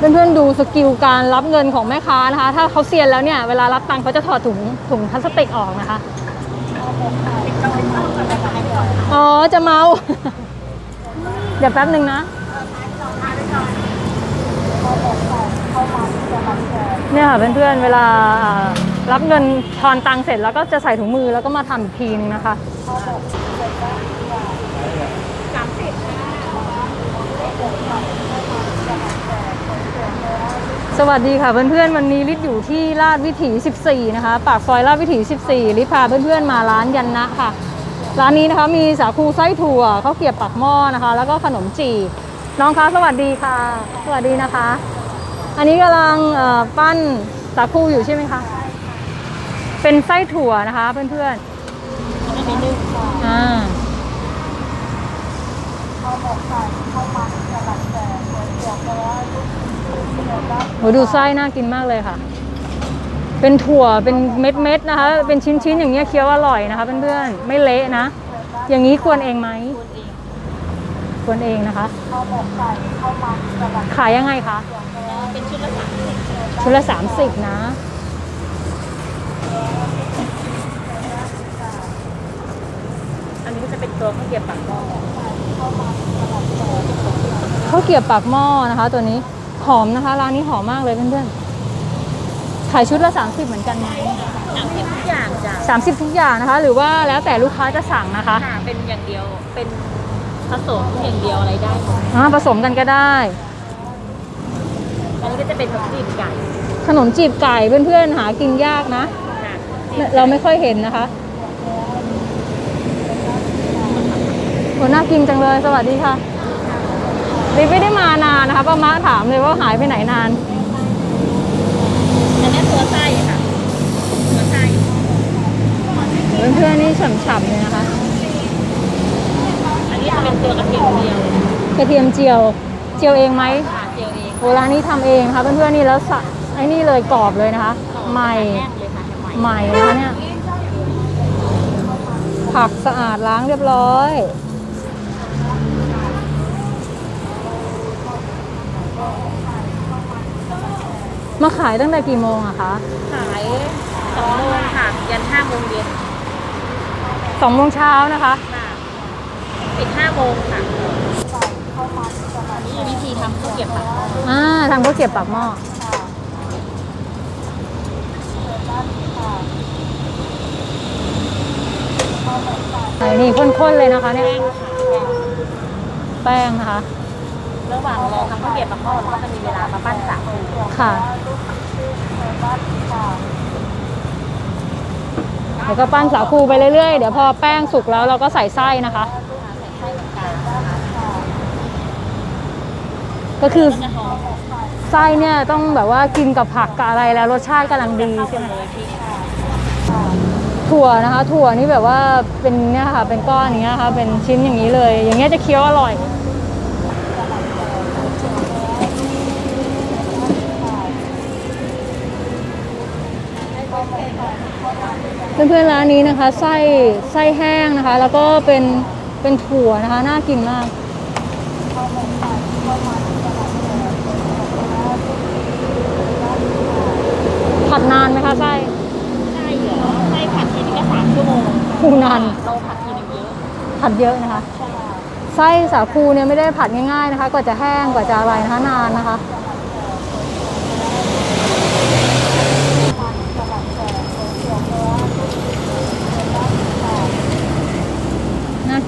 เพื่อนๆดูสกิลการรับเงินของแม่ค้านะคะ ถ้าเขาเซียนแล้วเนี่ยเวลารับตังค์เขาจะถอดถุงถุงพลาสติกออกนะคะอ๋อจะเมา เดี๋ยวแป๊บหนึ่งนะเนี่ยค่ะเพื่อนๆเวลารับเงินทอนตังค์เสร็จแล้วก็จะใส่ถุงมือแล้วก็มาทำอีกทีนึงนะคะส สวัสดีค่ะเพื่อนๆวันนี้ลิศอยู่ที่ลาดวิถี 14 นะคะ ปากซอยลาดวิถี 14ลิศพาเพื่อนๆมาร้านยันนะค่ะ ร้านนี้นะคะมีสาคูไส้ถั่วข้าวเกรียบปากหม้อนะคะ แล้วก็ขนมจีน้องคะสวัสดีค่ะ สวัสดีนะคะ อันนี้กำลังปั้นสาคูอยู่ใช่ไหมคะเป็นไส้ถั่วนะคะเพื่อนๆอ่า โหดูไส้น่ากินมากเลยค่ะ เป็นถั่วเป็นเม็ดเม็ดๆนะคะ เป็นชิ้นๆอย่างเงี้ยเคี้ยวอร่อยนะคะเพื่อนๆไม่เละนะ อย่างนี้ควรเองไหมควรเองนะคะขายยังไงคะเป็นชุดละสามสิบชุดละสามสิบนะอันนี้ก็จะเป็นตัวข้าวเกี๊ยวปากหม้อข้าวเกรียบปากหม้อนะคะ ตัวนี้ หอมนะคะ ร้านนี้หอมมากเลยเพื่อนๆขายชุดละ 30 เหมือนกันไหมสามสิบทุกอย่างจ้ะ30ทุกอย่างนะคะ หรือว่าแล้วแต่ลูกค้าจะสั่งนะคะค่ะเป็นอย่างเดียวเป็นผสมอย่างเดียวอะไรได้หมดอ่าผสมกันก็ได้ อันนี้ก็จะเป็นผักชีไก่ขนมจีบไก่เพื่อนๆหากินยากนะ ค่ะเราไม่ค่อยเห็นนะคะโหน่ากินจังเลยสวัสดีค่ะ ลิฟไม่ได้มานานนะคะป้ามาถามเลยว่าหายไปไหนนาน อันนี้ตัวไส้ค่ะตัวไส้เพื่อนๆนี่ฉ่ำๆเลยนะคะ อันนี้จะเป็นตัวกระเทียมเดียวกระเทียมเจียว เจียวเองไหมค่ะเจียวเองโบร้านนี้ทำเองนะคะเพื่อนๆนี่แล้วสะไอ้นี่เลยกรอบเลยนะคะ ใหม่แห้งเลยค่ะใหม่ใหม่นะคะเนี่ย ผักสะอาดล้างเรียบร้อย มาขายตั้งแต่กี่โมงอะคะขายสองโมงค่ะยันห้าโมงเย็นสองโมงเช้านะคะค่ะปิดห้าโมงค่ะนี่วิธีทำข้าวเกรี๊ยวปากหม้ออ่าทำข้าวเกรียบปากหม้อไหนนี่ข้นๆเลยนะคะเนี่ยแป้งค่ะแป้งแป้งนะคะ ระหว่างรอทำข้าวเกรียวปากหม้อเราก็จะมีเวลามาปั้นสาคูค่ะเดี๋ยวก็ปั้นสาคูไปเรื่อยๆ เดี๋ยวพอแป้งสุกแล้วเราก็ใส่ไส้นะคะ ก็คือไส้เนี่ยต้องแบบว่ากินกับผักกับอะไรแล้วรสชาติกำลังดีใช่ไหมเลยถั่วนะคะ ถั่วนี่แบบว่าเป็นเนี่ยค่ะเป็นก้อนอย่างเงี้ยค่ะเป็นชิ้นอย่างนี้เลย อย่างเงี้ยจะเคี้ยวอร่อย เพื่อนๆร้านนี้นะคะ ไส้ไส้แห้งนะคะ แล้วก็เป็นเป็นถั่วนะคะ น่ากินมาก ผัดนานไหมคะไส้ไส้เหรอไส้ผัดทีนึงก็สามชั่วโมงคูนานเราผัดทีนึงเยอะผัดเยอะนะคะไส้สาคูเนี่ยไม่ได้ผัดง่ายๆนะคะกว่าจะแห้งกว่าจะอะไรนะคะนานนะคะ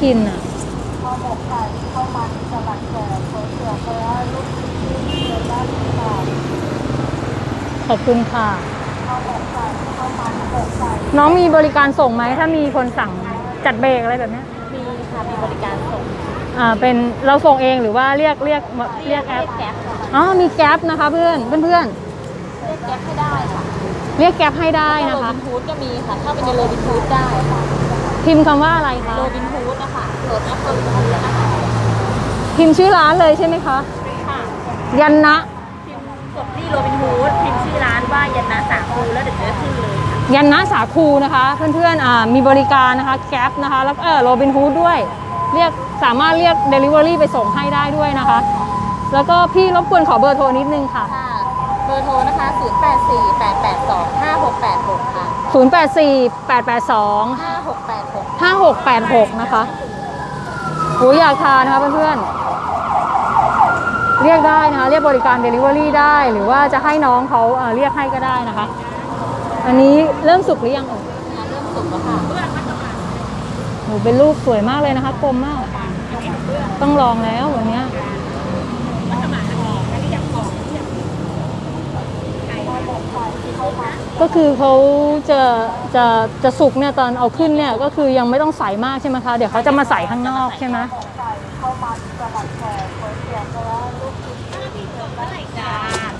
น่ากินอะขอบคุณค่ะน้องมีบริการส่งไหมถ้ามีคนสั่งจัดเบรกอะไรแบบเนี้ยมีค่ะมีบริการส่งอ่าเป็นเราส่งเองหรือว่าเรียกเรียกเรียกแอปแก๊ปค่ะอ๋อมีแก๊ปนะคะเพื่อนเพื่อนเพื่อนเรียกแก๊ปให้ได้ค่ะ ๆเรียกแก๊ปให้ได้โรนะคะบินฮูดก็มีค่ะ เข้าไปในโรบินฮูดได้ค่ะ พิมพ์คำว่าอะไรคะ โรบินฮูดนะคะโหลดแอปโรบินฮูดนะคะพิมพ์ชื่อร้านเลยใช่ไหมคะ ค่ะยันนะ พิมพ์กดที่โรบินฮูดพิมพ์ชื่อร้านว่ายันนาสาคูแล้วเดี๋ยวจะขึ้นเลยค่ะยันนะสาคูนะคะ เพื่อนๆอ่ามีบริการนะคะแก๊ปนะคะ แล้วก็เออโรบินฮูดด้วย เรียกสามารถเรียก Delivery ไปส่งให้ได้ด้วยนะคะ แล้วก็พี่รบกวนขอเบอร์โทรนิดนึงค่ะ ค่ะ เบอร์โทรนะคะ 0 8 4 8 8 2 5 6 8 6 ค่ะ 084 882 5 6 8 6 5686 นะคะโหอยากทานนะคะเพื่อนๆ เรียกได้นะคะ เรียกบริการ Delivery ได้ หรือว่าจะให้น้องเขาเอ่อเรียกให้ก็ได้นะคะ อันนี้เริ่มสุกหรือยังเอ่ยเริ่มสุกแล้วค่ะโหเป็นลูกสวยมากเลยนะคะกลมมาก ต้องลองแล้ววันเนี้ ก็คือเขาจะจะจะสุกเนี่ยตอนเอาขึ้นเนี่ยก็คือยังไม่ต้องใส่มากใช่ไหมคะ เดี๋ยวเขาจะมาใส่ข้างนอกใช่ไหมจ้า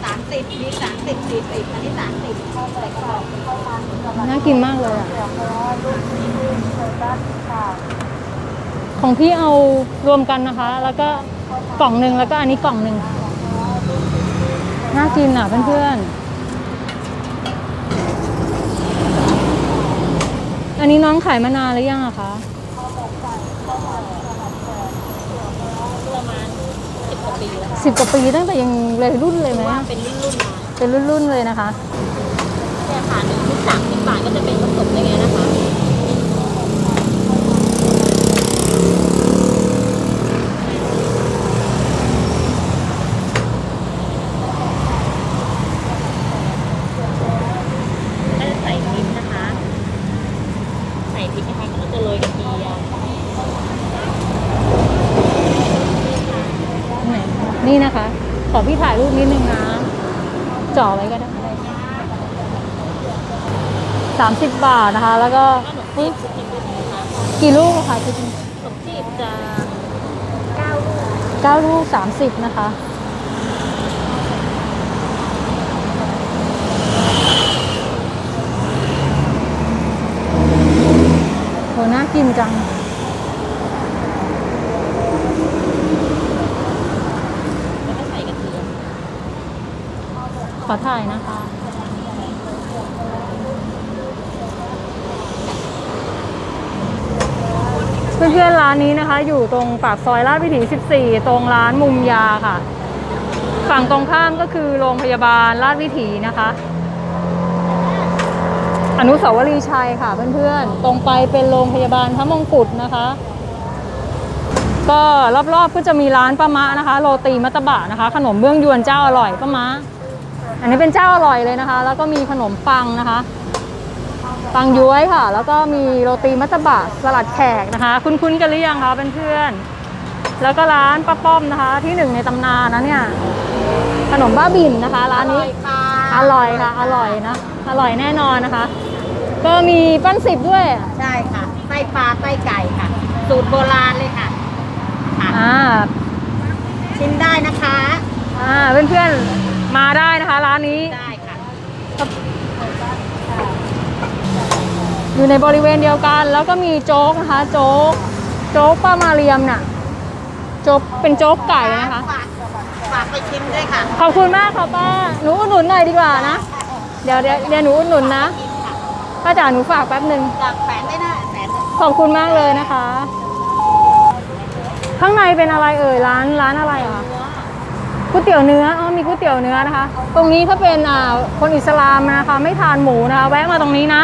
สามสิบมีสามสิบสี่สิบอันนี้สามสิบเข้าไปก่อนน่ากินมากเลยอะของพี่เอารวมกันนะคะ แล้วก็กล่องหนึ่งแล้วก็อันนี้กล่องหนึ่งน่ากินอะเพื่อนๆ อันนี้น้องขายมานานหรือยังอะคะประมาณสิบกว่าปีแล้วสิบกว่าปีตั้งแต่ยังเลยรุ่นเลยไหมว่าเป็นรุ่นรุ่นๆมาเป็นรุ่นๆเลยนะคะเนี่ยค่ะหนึ่งชุดสามสิบบาทก็จะเป็นผสมอย่างเงี้ยนะคะ ก็จะใส่พริกนะคะ ใส่พริกนะคะแล้วก็จะโรยกระเทียม นี่นะคะ ขอพี่ถ่ายรูปนิดนึงนะ จ่อไว้ก็ได้สามสิบบาทนะคะ แล้วก็ขนมจีบชุดหนึ่งนะคะกี่ลูกอะคะชุดนี้ขนมจีบจะเก้าลูกเก้าลูกสามสิบนะคะโหน่ากินจัง แล้วก็ใส่กระเทียม ขอถ่ายนะคะ เพื่อนๆร้านนี้นะคะ อยู่ตรงปากซอยลาดวิถี 14 ตรงร้านมุมยาค่ะ ฝั่งตรงข้ามก็คือโรงพยาบาลลาดวิถีนะคะ อนุสาวรีย์ชัยค่ะเพื่อนๆ ตรงไปเป็นโรงพยาบาลพระมงกุฎนะคะก็รอบๆก็จะมีร้านป้ามะนะคะ โรตีมัตตบะนะคะ ขนมเบื้องยวนเจ้าอร่อยป้ามะ อันนี้เป็นเจ้าอร่อยเลยนะคะ แล้วก็มีขนมปังนะคะปังย้วยค่ะ แล้วก็มีโรตีมัตตบะสลัดแขกนะคะ คุ้นๆกันหรือยังคะเพื่อนๆแล้วก็ร้านป้าป้อมนะคะ ที่หนึ่งในตำนานนะเนี่ยขนมบ้าบินนะคะ ร้านนี้ค่ะอร่อยค่ะอร่อยนะอร่อยแน่นอนนะคะ ก็มีปั้นสิบด้วยใช่ค่ะไส้ปลาไส้ไก่ค่ะ สูตรโบราณเลยค่ะค่ะอ่าชิมได้นะคะอ่าเพื่อนๆ มาได้นะคะ ร้านนี้ได้ค่ะ อยู่ในบริเวณเดียวกัน แล้วก็มีโจ๊กนะคะ โจ๊กโจ๊กป้ามาเรียมน่ะโจ๊กเป็นโจ๊กไก่นะคะ ฝากฝากไปชิมด้วยค่ะ ขอบคุณมากค่ะป้าหนูอุดหนุนหน่อยดีกว่านะเดี๋ยวเดี๋ยวเดี๋ยวหนูอุดหนุนนะป้าจ๋าหนูฝากแป๊บหนึ่งจากแสนได้นะแสนขอบคุณมากเลยนะคะ ข้างในเป็นอะไรเอ่ยร้านร้านอะไรอะ ก๋วยเตี๋ยวเนื้ออ๋อมีก๋วยเตี๋ยวเนื้อนะคะ ตรงนี้ถ้าเป็นอ่าคนอิสลามนะคะไม่ทานหมูนะคะแวะมาตรงนี้นะ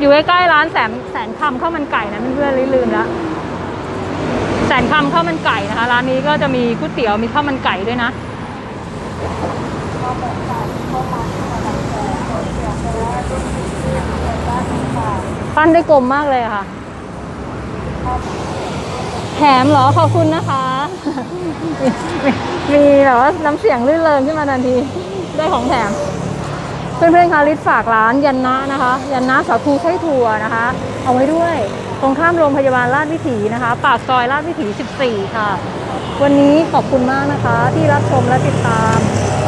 อยู่ใกล้ๆร้านแสนแสนคำข้าวมันไก่นะเพื่อนๆลืมแล้วแสนคำข้าวมันไก่นะคะร้านนี้ก็จะมีก๋วยเตี๋ยวมีข้าวมันไก่ด้วยนะปั้นได้กลมมากเลยค่ะแถมเหรอขอบคุณนะคะ มีแบบว่าน้ำเสียงลื่นเริงขึ้นมาทันที ได้ของแถม เพื่อนๆคะลิศฝากร้านยันนะนะคะ ยันนะสาคูไส้ถั่วนะคะ เอาไว้ด้วย ตรงข้ามโรงพยาบาลราชวิถีนะคะ ปากซอยราชวิถี 14 ค่ะ วันนี้ขอบคุณมากนะคะ ที่รับชมและติดตาม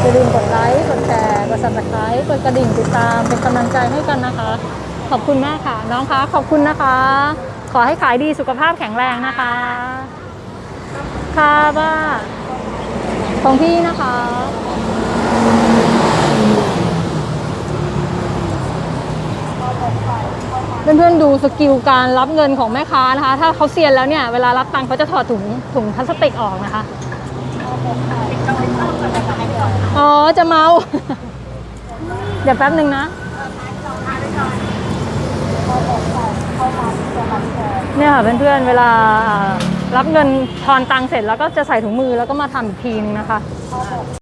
อย่าลืมกดไลค์กดแชร์กด subscribe กดกระดิ่งติดตามเป็นกำลังใจให้กันนะคะ ขอบคุณมากค่ะ น้องคะขอบคุณนะคะ ขอให้ขายดีสุขภาพแข็งแรงนะคะ ค่ะบ้าของพี่นะคะ เพื่อนๆดูสกิลการรับเงินของแม่ค้านะคะ ถ้าเขาเซียนแล้วเนี่ย เวลารับตังค์เขาจะถอดถุงถุงพลาสติกออกนะคะ อ๋อ จะเมา เดี๋ยวแป๊บหนึ่งนะเนี่ยค่ะเพื่อนๆเวลา รับเงินทอนตังค์เสร็จแล้วก็จะใส่ถุงมือแล้วก็มาทำอีกทีนึงนะคะ